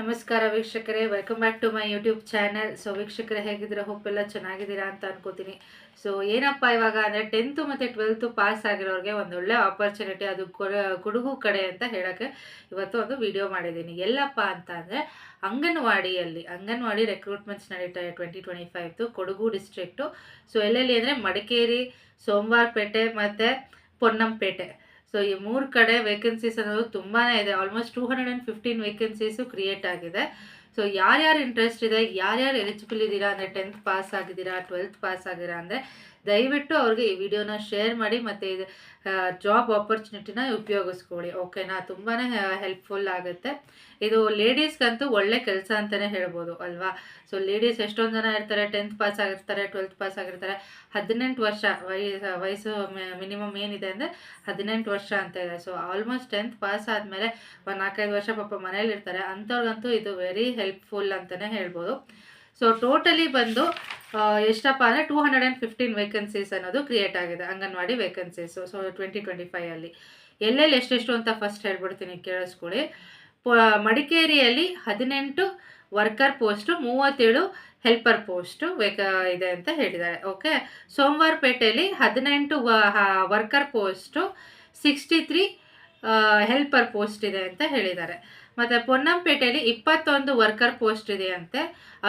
ನಮಸ್ಕಾರ ವೀಕ್ಷಕರೇ welcome back to my YouTube channel so ವೀಕ್ಷಕರೇ, ಹೇಗಿದ್ದೀರಾ? ಹೋಪ್ ಎಲ್ಲ ಚೆನ್ನಾಗಿದ್ದೀರಾ ಅಂತ ಅನ್ಕೋತೀನಿ. ಸೊ ಏನಪ್ಪ ಇವಾಗ ಅಂದರೆ ಟೆಂತು ಮತ್ತು ಟ್ವೆಲ್ತು ಪಾಸ್ ಆಗಿರೋರಿಗೆ ಒಂದೊಳ್ಳೆ ಆಪರ್ಚುನಿಟಿ ಅದು ಕೊಡುಗು ಕಡೆ ಅಂತ ಹೇಳೋಕ್ಕೆ ಇವತ್ತು ಒಂದು ವಿಡಿಯೋ ಮಾಡಿದ್ದೀನಿ. ಎಲ್ಲಪ್ಪ ಅಂತ ಅಂದರೆ ಅಂಗನವಾಡಿಯಲ್ಲಿ, ಅಂಗನವಾಡಿ ರೆಕ್ರೂಟ್ಮೆಂಟ್ಸ್ ನಡೀತಾ ಟ್ವೆಂಟಿ ಟ್ವೆಂಟಿ ಫೈವ್ದು ಕೊಡಗು ಡಿಸ್ಟ್ರಿಕ್ಟು ಸೊ ಎಲ್ಲೆಲ್ಲಿ ಅಂದರೆ ಮಡಿಕೇರಿ, ಸೋಮವಾರಪೇಟೆ ಮತ್ತು ಪೊನ್ನಂಪೇಟೆ. ಸೊ ಈ ಮೂರು ಕಡೆ ವೇಕೆನ್ಸೀಸ್ ಅನ್ನೋದು ತುಂಬಾ ಇದೆ. Almost two hundred and fifteen vacancies create ಆಗಿದೆ. ಸೊ ಯಾರ್ಯಾರು ಇಂಟ್ರೆಸ್ಟ್ ಇದೆ, ಯಾರ್ಯಾರು ಎಲಿಜಿಬಲ್ ಇದ್ದೀರಾ ಅಂದರೆ ಟೆಂತ್ ಪಾಸ್ ಆಗಿದ್ದೀರಾ ಟ್ವೆಲ್ತ್ ಪಾಸ್ ಆಗಿದ್ದೀರಾ ಅಂದರೆ ದಯವಿಟ್ಟು ಅವ್ರಿಗೆ ಈ ವಿಡಿಯೋನ ಶೇರ್ ಮಾಡಿ ಮತ್ತು ಇದು ಜಾಬ್ ಆಪರ್ಚುನಿಟಿನ ಉಪಯೋಗಿಸ್ಕೊಳ್ಳಿ ಓಕೆನಾ ತುಂಬಾ ಹೆಲ್ಪ್ಫುಲ್ ಆಗುತ್ತೆ. ಇದು ಲೇಡೀಸ್ಗಂತೂ ಒಳ್ಳೆ ಕೆಲಸ ಅಂತಲೇ ಹೇಳ್ಬೋದು, ಅಲ್ವಾ? ಸೊ ಲೇಡೀಸ್ ಎಷ್ಟೊಂದು ಜನ ಇರ್ತಾರೆ? ಟೆಂತ್ ಪಾಸ್ ಆಗಿರ್ತಾರೆ ಟ್ವೆಲ್ತ್ ಪಾಸ್ ಆಗಿರ್ತಾರೆ, ಹದಿನೆಂಟು ವರ್ಷ ವಯಸ್ಸು ಮಿನಿಮಮ್ ಏನಿದೆ ಅಂದರೆ ಹದಿನೆಂಟು ವರ್ಷ ಅಂತ ಇದೆ. ಸೊ ಆಲ್ಮೋಸ್ಟ್ ಟೆಂತ್ ಪಾಸ್ ಆದಮೇಲೆ ಒಂದು ನಾಲ್ಕೈದು ವರ್ಷ ಪಾಪ ಮನೇಲಿ ಇರ್ತಾರೆ ಅಂಥವ್ರಿಗಂತೂ ಇದು ವೆರಿ ಹೆಲ್ಪ್ಫುಲ್ ಅಂತಲೇ ಹೇಳ್ಬೋದು. ಸೊ ಟೋಟಲಿ ಬಂದು ಎಷ್ಟಪ್ಪ ಅಂದರೆ two hundred and fifteen vacancies ಅನ್ನೋದು ಕ್ರಿಯೇಟ್ ಆಗಿದೆ, anganwadi vacancies so twenty twenty ಫೈವಲ್ಲಿ ಎಲ್ಲೆಲ್ಲಿ ಎಷ್ಟೆಷ್ಟು ಅಂತ ಫಸ್ಟ್ ಹೇಳ್ಬಿಡ್ತೀನಿ ಕೇಳಿಸ್ಕೊಳ್ಳಿ ಮಡಿಕೇರಿಯಲ್ಲಿ ಹದಿನೆಂಟು ವರ್ಕರ್ ಪೋಸ್ಟು ಮೂವತ್ತೇಳು ಹೆಲ್ಪರ್ ಪೋಸ್ಟು ವೇಕ ಇದೆ ಅಂತ ಹೇಳಿದ್ದಾರೆ. ಓಕೆ ಸೋಮವಾರಪೇಟೆಯಲ್ಲಿ ಹದಿನೆಂಟು worker post sixty three helper post ಇದೆ ಅಂತ ಹೇಳಿದ್ದಾರೆ. ಮತ್ತು ಪೊನ್ನಂಪೇಟೆಯಲ್ಲಿ ಇಪ್ಪತ್ತೊಂದು ವರ್ಕರ್ ಪೋಸ್ಟ್ ಇದೆಯಂತೆ,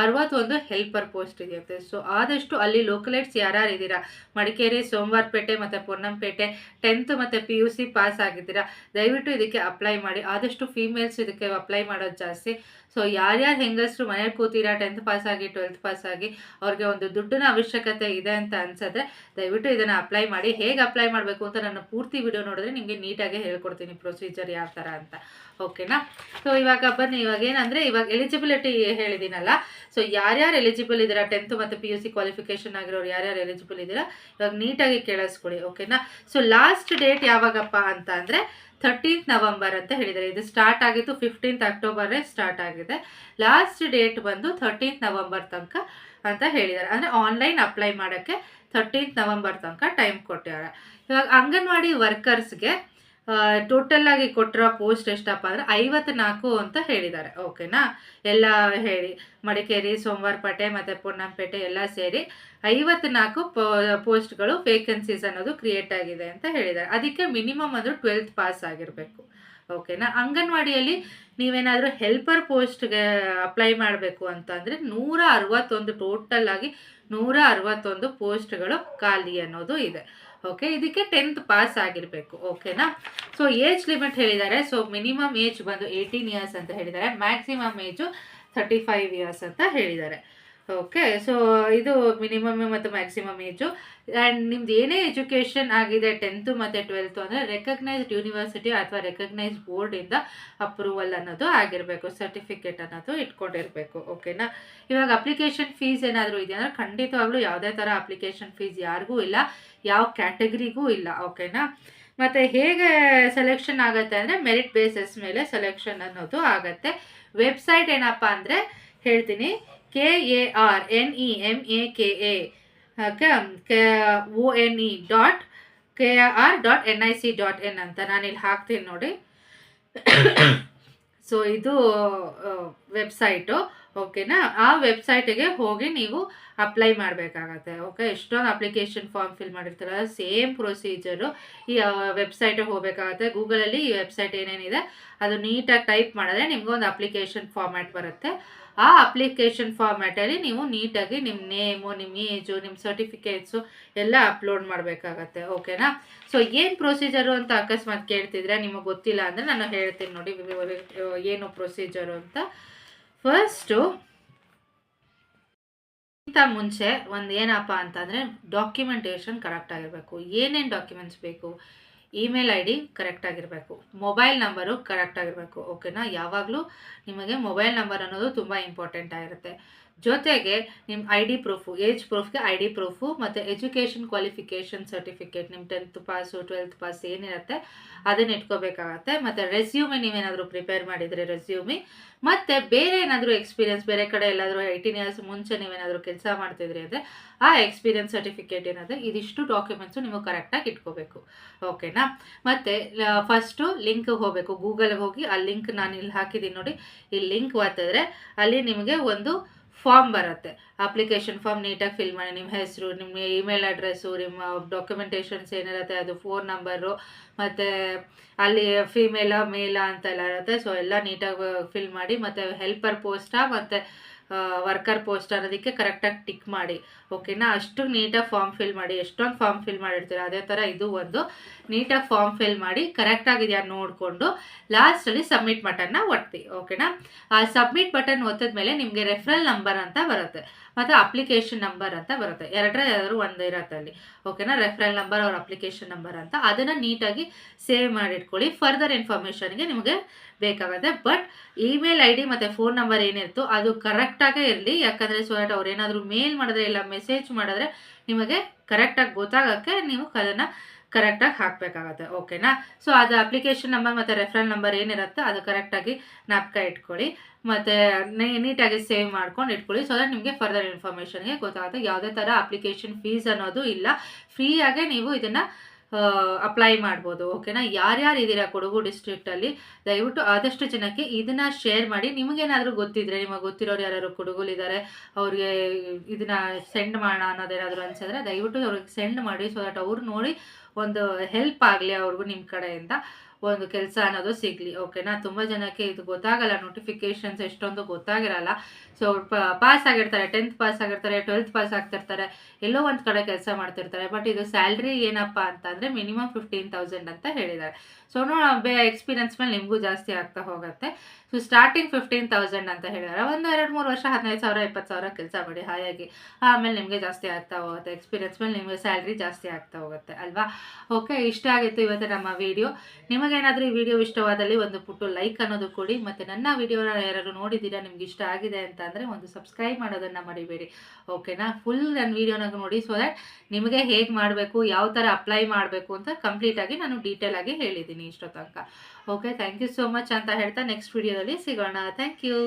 ಅರವತ್ತೊಂದು ಹೆಲ್ಪರ್ ಪೋಸ್ಟ್ ಇದೆಯಂತೆ. ಸೊ ಆದಷ್ಟು ಅಲ್ಲಿ ಲೋಕಲೈಟ್ಸ್ ಯಾರ್ಯಾರು ಇದ್ದೀರಾ? ಮಡಿಕೇರಿ, ಸೋಮವಾರಪೇಟೆ ಮತ್ತು ಪೊನ್ನಂಪೇಟೆ ಟೆಂತ್ ಮತ್ತು ಪಿ ಯು ಸಿ ಪಾಸ್ ಆಗಿದ್ದೀರಾ? ದಯವಿಟ್ಟು ಇದಕ್ಕೆ ಅಪ್ಲೈ ಮಾಡಿ. ಆದಷ್ಟು ಫೀಮೇಲ್ಸ್ ಇದಕ್ಕೆ ಅಪ್ಲೈ ಮಾಡೋದು ಜಾಸ್ತಿ. ಸೊ ಯಾರ್ಯಾರು ಹೆಂಗಸರು ಮನೇಲಿ ಕೂತೀರಾ ಟೆಂತ್ ಪಾಸ್ ಆಗಿ ಟ್ವೆಲ್ತ್ ಪಾಸ್ ಆಗಿ, ಅವ್ರಿಗೆ ಒಂದು ದುಡ್ಡಿನ ಅವಶ್ಯಕತೆ ಇದೆ ಅಂತ ಅನ್ಸಿದ್ರೆ ದಯವಿಟ್ಟು ಇದನ್ನು ಅಪ್ಲೈ ಮಾಡಿ, ಹೇಗೆ ಅಪ್ಲೈ ಮಾಡಬೇಕು ಅಂತ ನಾನು ಪೂರ್ತಿ ವಿಡಿಯೋ ನೋಡಿದ್ರೆ ನಿಮಗೆ ನೀಟಾಗಿ ಹೇಳ್ಕೊಡ್ತೀನಿ ಪ್ರೊಸೀಜರ್ ಯಾವ ಥರ ಅಂತ. ಓಕೆನಾ ಸೊ ಇವಾಗ ಬನ್ನಿ, ಇವಾಗ ಏನಂದರೆ, ಇವಾಗ ಎಲಿಜಿಬಿಲಿಟಿ ಹೇಳಿದ್ದೀನಲ್ಲ ಸೊ ಯಾರ್ಯಾರು ಎಲಿಜಿಬಲ್ ಇದ್ದೀರಾ? ಟೆಂತ್ ಮತ್ತು ಪಿ ಯು ಸಿ ಕ್ವಾಲಿಫಿಕೇಷನ್ ಆಗಿರೋರು ಯಾರ್ಯಾರು ಎಲಿಜಿಬಲ್ ಇದ್ದೀರಾ? ಇವಾಗ ನೀಟಾಗಿ ಕೇಳಿಸ್ಕೊಳ್ಳಿ ಓಕೆನಾ ಸೊ ಲಾಸ್ಟ್ ಡೇಟ್ ಯಾವಾಗಪ್ಪ ಅಂತ ಅಂದರೆ ಥರ್ಟೀನ್ತ್ ನವಂಬರ್ ಅಂತ ಹೇಳಿದ್ದಾರೆ. ಇದು ಸ್ಟಾರ್ಟ್ ಆಗಿದ್ದು ಫಿಫ್ಟೀನ್ತ್ ಅಕ್ಟೋಬರೇ ಸ್ಟಾರ್ಟ್ ಆಗಿದೆ. ಲಾಸ್ಟ್ ಡೇಟ್ ಬಂದು ಥರ್ಟೀನ್ತ್ ನವಂಬರ್ ತನಕ ಅಂತ ಹೇಳಿದ್ದಾರೆ. ಅಂದರೆ ಆನ್ಲೈನ್ ಅಪ್ಲೈ ಮಾಡೋಕ್ಕೆ ಥರ್ಟೀನ್ತ್ ನವಂಬರ್ ತನಕ ಟೈಮ್ ಕೊಟ್ಟಿದ್ದಾರೆ. ಇವಾಗ ಅಂಗನವಾಡಿ ವರ್ಕರ್ಸ್ಗೆ ಟೋಟಲ್ ಆಗಿ ಕೊಟ್ಟಿರೋ ಪೋಸ್ಟ್ ಎಷ್ಟಪ್ಪ ಅಂದರೆ ಐವತ್ನಾಲ್ಕು ಅಂತ ಹೇಳಿದ್ದಾರೆ. ಓಕೆನಾ ಎಲ್ಲ ಹೇಳಿ. ಮಡಿಕೇರಿ, ಸೋಮವಾರಪೇಟೆ ಮತ್ತು ಪೊನ್ನಂಪೇಟೆ ಎಲ್ಲ ಸೇರಿ ಐವತ್ನಾಲ್ಕು ಪೋಸ್ಟ್ಗಳು ವೇಕೆನ್ಸೀಸ್ ಅನ್ನೋದು ಕ್ರಿಯೇಟ್ ಆಗಿದೆ ಅಂತ ಹೇಳಿದ್ದಾರೆ. ಅದಕ್ಕೆ ಮಿನಿಮಮ್ ಅಂದ್ರೆ ಟ್ವೆಲ್ತ್ ಪಾಸ್ ಆಗಿರಬೇಕು. ಓಕೆನಾ ಅಂಗನವಾಡಿಯಲ್ಲಿ ನೀವೇನಾದರೂ ಹೆಲ್ಪರ್ ಪೋಸ್ಟ್ಗೆ ಅಪ್ಲೈ ಮಾಡಬೇಕು ಅಂತಂದರೆ ನೂರ ಅರವತ್ತೊಂದು ಟೋಟಲ್ ಆಗಿ ನೂರ ಅರವತ್ತೊಂದು ಪೋಸ್ಟ್ಗಳು ಖಾಲಿ ಅನ್ನೋದು ಇದೆ. ಓಕೆ ಇದಕ್ಕೆ ಟೆಂತ್ ಪಾಸ್ ಆಗಿರಬೇಕು. ಓಕೆನಾ ಸೊ ಏಜ್ ಲಿಮಿಟ್ ಹೇಳಿದ್ದಾರೆ. ಸೊ ಮಿನಿಮಮ್ ಏಜ್ ಬಂದು ಏಯ್ಟೀನ್ ಇಯರ್ಸ್ ಅಂತ ಹೇಳಿದ್ದಾರೆ. Maximum age thirty five years ಅಂತ ಹೇಳಿದ್ದಾರೆ. ಓಕೆ ಸೊ ಇದು ಮಿನಿಮಮ್ ಮತ್ತು ಮ್ಯಾಕ್ಸಿಮಮ್ ಏಜು ಆ್ಯಂಡ್ ನಿಮ್ದು ಏನೇ ಎಜುಕೇಷನ್ ಆಗಿದೆ ಟೆಂತು ಮತ್ತು ಟ್ವೆಲ್ತು ಅಂದರೆ ರೆಕಗ್ನೈಸ್ಡ್ ಯೂನಿವರ್ಸಿಟಿ ಅಥವಾ ರೆಕಗ್ನೈಸ್ಡ್ ಬೋರ್ಡಿಂದ ಅಪ್ರೂವಲ್ ಅನ್ನೋದು ಆಗಿರಬೇಕು ಸರ್ಟಿಫಿಕೇಟ್ ಅನ್ನೋದು ಇಟ್ಕೊಂಡಿರಬೇಕು ಓಕೆನಾ ಇವಾಗ ಅಪ್ಲಿಕೇಶನ್ ಫೀಸ್ ಏನಾದರೂ ಇದೆಯಾ ಅಂದರೆ ಖಂಡಿತವಾಗ್ಲೂ ಯಾವುದೇ ಥರ ಅಪ್ಲಿಕೇಶನ್ ಫೀಸ್ ಯಾರಿಗೂ ಇಲ್ಲ, ಯಾವ ಕ್ಯಾಟಗರಿಗೂ ಇಲ್ಲ ಓಕೆನಾ ಮತ್ತು ಹೇಗೆ ಸೆಲೆಕ್ಷನ್ ಆಗುತ್ತೆ ಅಂದರೆ ಮೆರಿಟ್ ಬೇಸಸ್ ಮೇಲೆ ಸೆಲೆಕ್ಷನ್ ಅನ್ನೋದು ಆಗುತ್ತೆ. ವೆಬ್ಸೈಟ್ ಏನಪ್ಪ ಅಂದರೆ ಹೇಳ್ತೀನಿ K A R N E M A K A O N E dot K R dot N I C dot N ಅಂತ ನಾನಿಲ್ಲಿ ಹಾಕ್ತೀನಿ ನೋಡಿ. ಸೊ ಇದು ವೆಬ್ಸೈಟು ಓಕೆನಾ ಆ ವೆಬ್ಸೈಟಿಗೆ ಹೋಗಿ ನೀವು ಅಪ್ಲೈ ಮಾಡಬೇಕಾಗತ್ತೆ. ಓಕೆ ಎಷ್ಟೊಂದು ಅಪ್ಲಿಕೇಶನ್ ಫಾರ್ಮ್ ಫಿಲ್ ಮಾಡಿರ್ತಾರಲ್ಲ ಸೇಮ್ ಪ್ರೊಸೀಜರು ಈ ವೆಬ್ಸೈಟಿಗೆ ಹೋಗಬೇಕಾಗತ್ತೆ. ಗೂಗಲಲ್ಲಿ ಈ ವೆಬ್ಸೈಟ್ ಏನೇನಿದೆ, ಅದು ನೀಟಾಗಿ ಟೈಪ್ ಮಾಡಿದ್ರೆ ನಿಮ್ಗೊಂದು ಅಪ್ಲಿಕೇಶನ್ ಫಾರ್ಮ್ಯಾಟ್ ಬರುತ್ತೆ. ಆ ಅಪ್ಲಿಕೇಶನ್ ಫಾರ್ಮ್ಯಾಟಲ್ಲಿ ನೀವು ನೀಟಾಗಿ ನಿಮ್ಮ ನೇಮು ನಿಮ್ಮ ಏಜು ನಿಮ್ಮ ಸರ್ಟಿಫಿಕೇಟ್ಸು ಎಲ್ಲ ಅಪ್ಲೋಡ್ ಮಾಡಬೇಕಾಗತ್ತೆ ಓಕೆನಾ ಸೊ ಏನು ಪ್ರೊಸೀಜರು ಅಂತ ಅಕಸ್ಮಾತ್ ಕೇಳ್ತಿದ್ರೆ ನಿಮಗೆ ಗೊತ್ತಿಲ್ಲ ಅಂದರೆ ನಾನು ಹೇಳ್ತೀನಿ ನೋಡಿ ಏನು ಪ್ರೊಸೀಜರು ಅಂತ. ಫಸ್ಟು ಇಂಥ ಮುಂಚೆ ಒಂದು ಏನಪ್ಪ ಅಂತಂದರೆ ಡಾಕ್ಯುಮೆಂಟೇಷನ್ ಕರೆಕ್ಟ್ ಆಗಿರಬೇಕು. ಏನೇನು ಡಾಕ್ಯುಮೆಂಟ್ಸ್ ಬೇಕು? ಇಮೇಲ್ ಐ ಡಿ ಕರೆಕ್ಟ್ ಆಗಿರಬೇಕು. ಮೊಬೈಲ್ ನಂಬರು ಕರೆಕ್ಟ್ ಆಗಿರಬೇಕು. ಓಕೆನಾ ಯಾವಾಗಲೂ ನಿಮಗೆ ಮೊಬೈಲ್ ನಂಬರ್ ಅನ್ನೋದು ತುಂಬ ಇಂಪಾರ್ಟೆಂಟ್ ಆಗಿರುತ್ತೆ. ಜೊತೆಗೆ ನಿಮ್ಮ ಐ ಡಿ ಪ್ರೂಫು ಏಜ್ ಪ್ರೂಫ್ಗೆ ಐ ಡಿ ಪ್ರೂಫು ಮತ್ತು ಎಜುಕೇಷನ್ ಕ್ವಾಲಿಫಿಕೇಷನ್ ಸರ್ಟಿಫಿಕೇಟ್ ನಿಮ್ಮ ಟೆಂತ್ ಪಾಸು ಟ್ವೆಲ್ತ್ ಪಾಸ್ ಏನಿರುತ್ತೆ, ಅದನ್ನ ಇಟ್ಕೋಬೇಕಾಗತ್ತೆ. ಮತ್ತು ರೆಸ್ಯೂಮೆ ನೀವೇನಾದರೂ ಪ್ರಿಪೇರ್ ಮಾಡಿದರೆ ರೆಸ್ಯೂಮಿ ಮತ್ತು ಬೇರೆ ಏನಾದರೂ ಎಕ್ಸ್ಪೀರಿಯನ್ಸ್ ಬೇರೆ ಕಡೆ ಎಲ್ಲಾದರೂ ಏಯ್ಟೀನ್ ಇಯರ್ಸ್ ಮುಂಚೆ ನೀವೇನಾದರೂ ಕೆಲಸ ಮಾಡ್ತಿದ್ರಿ ಅಂದರೆ ಆ ಎಕ್ಸ್ಪೀರಿಯನ್ಸ್ ಸರ್ಟಿಫಿಕೇಟ್ ಏನಾದರೆ ಇದಿಷ್ಟು ಡಾಕ್ಯುಮೆಂಟ್ಸು ನೀವು ಕರೆಕ್ಟಾಗಿ ಇಟ್ಕೋಬೇಕು. ಓಕೆನಾ ಮತ್ತು ಫಸ್ಟು ಲಿಂಕ್ ಹೋಗಬೇಕು. ಗೂಗಲ್ಗೆ ಹೋಗಿ ಆ ಲಿಂಕ್ ನಾನು ಇಲ್ಲಿ ಹಾಕಿದ್ದೀನಿ ನೋಡಿ. ಈ ಲಿಂಕ್ ಒತ್ತಿದ್ರೆ ಅಲ್ಲಿ ನಿಮಗೆ ಒಂದು ಫಾರ್ಮ್ ಬರುತ್ತೆ. ಅಪ್ಲಿಕೇಶನ್ ಫಾರ್ಮ್ ನೀಟಾಗಿ ಫಿಲ್ ಮಾಡಿ ನಿಮ್ಮ ಹೆಸರು ನಿಮ್ಮ ಇಮೇಲ್ ಅಡ್ರೆಸ್ಸು ನಿಮ್ಮ ಡಾಕ್ಯುಮೆಂಟೇಷನ್ಸ್ ಏನಿರುತ್ತೆ, ಅದು ಫೋನ್ ನಂಬರು ಮತ್ತು ಅಲ್ಲಿ ಫೀಮೇಲ ಮೇಲ ಅಂತೆಲ್ಲ ಇರುತ್ತೆ. ಸೊ ಎಲ್ಲ ನೀಟಾಗಿ ಫಿಲ್ ಮಾಡಿ, ಮತ್ತು ಹೆಲ್ಪರ್ ಪೋಸ್ಟಾ ಮತ್ತು ವರ್ಕರ್ ಪೋಸ್ಟ್ ಅನ್ನೋದಕ್ಕೆ ಕರೆಕ್ಟಾಗಿ ಟಿಕ್ ಮಾಡಿ ಓಕೆನಾ ಅಷ್ಟು ನೀಟಾಗಿ ಫಾರ್ಮ್ ಫಿಲ್ ಮಾಡಿ, ಎಷ್ಟೊಂದು ಫಾರ್ಮ್ ಫಿಲ್ ಮಾಡಿರ್ತೀರ? ಅದೇ ಥರ ಇದು ಒಂದು ನೀಟಾಗಿ ಫಾರ್ಮ್ ಫಿಲ್ ಮಾಡಿ ಕರೆಕ್ಟಾಗಿದೆಯಾ ನೋಡಿಕೊಂಡು ಲಾಸ್ಟಲ್ಲಿ ಸಬ್ಮಿಟ್ ಬಟನ್ನ ಒತ್ತಿ ಓಕೆನಾ ಆ ಸಬ್ಮಿಟ್ ಬಟನ್ ಒತ್ತಿದ ಮೇಲೆ ನಿಮಗೆ ರೆಫರಲ್ ನಂಬರ್ ಅಂತ ಬರುತ್ತೆ, ಮತ್ತು ಅಪ್ಲಿಕೇಶನ್ ನಂಬರ್ ಅಂತ ಬರುತ್ತೆ ಎರಡರ ಯಾರು ಒಂದು ಇರುತ್ತೆ ಅಲ್ಲಿ ಓಕೆನಾ ರೆಫರಲ್ ನಂಬರ್ ಅವ್ರ ಅಪ್ಲಿಕೇಶನ್ ನಂಬರ್ ಅಂತ, ಅದನ್ನು ನೀಟಾಗಿ ಸೇವ್ ಮಾಡಿಟ್ಕೊಳ್ಳಿ ಫರ್ದರ್ ಇನ್ಫಾರ್ಮೇಷನ್ಗೆ ನಿಮಗೆ ಬೇಕಾಗುತ್ತೆ ಬಟ್ ಇಮೇಲ್ ಐ ಡಿ ಮತ್ತು ಫೋನ್ ನಂಬರ್ ಏನಿರುತ್ತೋ ಅದು ಕರೆಕ್ಟಾಗೇ ಇರಲಿ, ಯಾಕಂದರೆ ಸೊ ದಟ್ ಅವ್ರು ಏನಾದರೂ ಮೇಲ್ ಮಾಡಿದ್ರೆ ಇಲ್ಲ ಮೆಸೇಜ್ ಮಾಡಿದ್ರೆ ನಿಮಗೆ ಕರೆಕ್ಟಾಗಿ ಗೊತ್ತಾಗೋಕ್ಕೆ ನೀವು ಅದನ್ನು ಕರೆಕ್ಟಾಗಿ ಹಾಕಬೇಕಾಗತ್ತೆ ಓಕೆನಾ ಸೊ ಅದು ಅಪ್ಲಿಕೇಶನ್ ನಂಬರ್ ಮತ್ತು ರೆಫರಲ್ ನಂಬರ್ ಏನಿರುತ್ತೆ ಅದು ಕರೆಕ್ಟಾಗಿ ನಾಪಕ ಇಟ್ಕೊಳ್ಳಿ, ಮತ್ತು ನೀಟಾಗಿ ಸೇವ್ ಮಾಡ್ಕೊಂಡು ಇಟ್ಕೊಳ್ಳಿ ಸೊ ದಟ್ ನಿಮಗೆ ಫರ್ದರ್ ಇನ್ಫಾರ್ಮೇಷನ್ಗೆ ಗೊತ್ತಾಗುತ್ತೆ. ಯಾವುದೇ ಥರ ಅಪ್ಲಿಕೇಶನ್ ಫೀಸ್ ಅನ್ನೋದು ಇಲ್ಲ ಫ್ರೀಯಾಗೆ ನೀವು ಇದನ್ನು ಅಪ್ಲೈ ಮಾಡ್ಬೋದು ಓಕೆನಾ ಯಾರ್ಯಾರು ಇದ್ದೀರಾ ಕೊಡಗು ಡಿಸ್ಟ್ರಿಕ್ಟಲ್ಲಿ ದಯವಿಟ್ಟು ಆದಷ್ಟು ಜನಕ್ಕೆ ಇದನ್ನು ಶೇರ್ ಮಾಡಿ. ನಿಮಗೇನಾದರೂ ಗೊತ್ತಿದ್ರೆ, ನಿಮಗೆ ಗೊತ್ತಿರೋರು ಯಾರು ಕೊಡಗುಲಿದ್ದಾರೆ ಅವ್ರಿಗೆ ಇದನ್ನು ಸೆಂಡ್ ಮಾಡೋಣ ಅನ್ನೋದೇನಾದರೂ ಅನ್ಸಿದ್ರೆ ದಯವಿಟ್ಟು ಅವ್ರಿಗೆ ಸೆಂಡ್ ಮಾಡಿ ಸೊ ದಟ್ ಅವ್ರು ನೋಡಿ ಒಂದು ಹೆಲ್ಪ್ ಆಗಲಿ ಅವ್ರಿಗೂ ನಿಮ್ಮ ಕಡೆಯಿಂದ ಒಂದು ಕೆಲಸ ಅನ್ನೋದು ಸಿಗಲಿ ಓಕೆನಾ ತುಂಬ ಜನಕ್ಕೆ ಇದು ಗೊತ್ತಾಗಲ್ಲ ನೋಟಿಫಿಕೇಷನ್ಸ್ ಎಷ್ಟೊಂದು ಗೊತ್ತಾಗಿರಲ್ಲ. ಸೊ ಪಾಸ್ ಆಗಿರ್ತಾರೆ ಟೆಂತ್ ಪಾಸ್ ಆಗಿರ್ತಾರೆ ಟ್ವೆಲ್ತ್ ಪಾಸ್ ಆಗ್ತಿರ್ತಾರೆ, ಎಲ್ಲೋ ಒಂದು ಕಡೆ ಕೆಲಸ ಮಾಡ್ತಿರ್ತಾರೆ. ಬಟ್ ಇದು ಸ್ಯಾಲ್ರಿ ಏನಪ್ಪ ಅಂತಂದರೆ ಮಿನಿಮಮ್ ಫಿಫ್ಟೀನ್ ತೌಸಂಡ್ ಅಂತ ಹೇಳಿದ್ದಾರೆ. ಸೊ ನೋ ಬೇ ಎಕ್ಸ್ಪೀರಿಯನ್ಸ್ ಮೇಲೆ ನಿಮಗೂ ಜಾಸ್ತಿ ಆಗ್ತಾ ಹೋಗುತ್ತೆ. ಸೊ ಸ್ಟಾರ್ಟಿಂಗ್ ಫಿಫ್ಟೀನ್ ತೌಸಂಡ್ ಅಂತ ಹೇಳಿದಾರೆ. ಒಂದು, ಎರಡು, ಮೂರು ವರ್ಷ, ಹದಿನೈದು ಸಾವಿರ, ಇಪ್ಪತ್ತು ಸಾವಿರ ಕೆಲಸ ಮಾಡಿ ಹಾಯಾಗಿ ಆಮೇಲೆ ನಿಮಗೆ ಜಾಸ್ತಿ ಆಗ್ತಾ ಹೋಗುತ್ತೆ. ಎಕ್ಸ್ಪೀರಿಯನ್ಸ್ ಮೇಲೆ ನಿಮಗೆ ಸ್ಯಾಲ್ರಿ ಜಾಸ್ತಿ ಆಗ್ತಾ ಹೋಗುತ್ತೆ, ಅಲ್ವಾ? ಓಕೆ ಇಷ್ಟ ಆಗಿತ್ತು ಇವತ್ತು ನಮ್ಮ ವಿಡಿಯೋ ನಿಮಗೇನಾದರೂ ಈ ವಿಡಿಯೋ ಇಷ್ಟವಾದಲ್ಲಿ ಒಂದು ಪುಟ್ಟು ಲೈಕ್ ಅನ್ನೋದು ಕೊಡಿ. ಮತ್ತು ನನ್ನ ವಿಡಿಯೋನ ಯಾರು ನೋಡಿದ್ದೀರಾ, ನಿಮ್ಗೆ ಇಷ್ಟ ಆಗಿದೆ ಅಂತ ಅಂದರೆ ಒಂದು ಸಬ್ಸ್ಕ್ರೈಬ್ ಮಾಡೋದನ್ನು ಮರಿಬೇಡಿ. ಓಕೆನಾ ಫುಲ್ ನನ್ನ ವಿಡಿಯೋನಾಗ ನೋಡಿ ಸೊ ದ್ಯಾಟ್ ನಿಮಗೆ ಹೇಗೆ ಮಾಡಬೇಕು, ಯಾವ ಥರ ಅಪ್ಲೈ ಮಾಡಬೇಕು ಅಂತ ಕಂಪ್ಲೀಟಾಗಿ ನಾನು ಡೀಟೇಲ್ ಆಗಿ ಹೇಳಿದ್ದೀನಿ ಇಷ್ಟೊತ್ತಂಕ okay thank you so much ಅಂತ ಹೇಳ್ತಾ ನೆಕ್ಸ್ಟ್ ವಿಡಿಯೋದಲ್ಲಿ ಸಿಗೋಣ. Thank you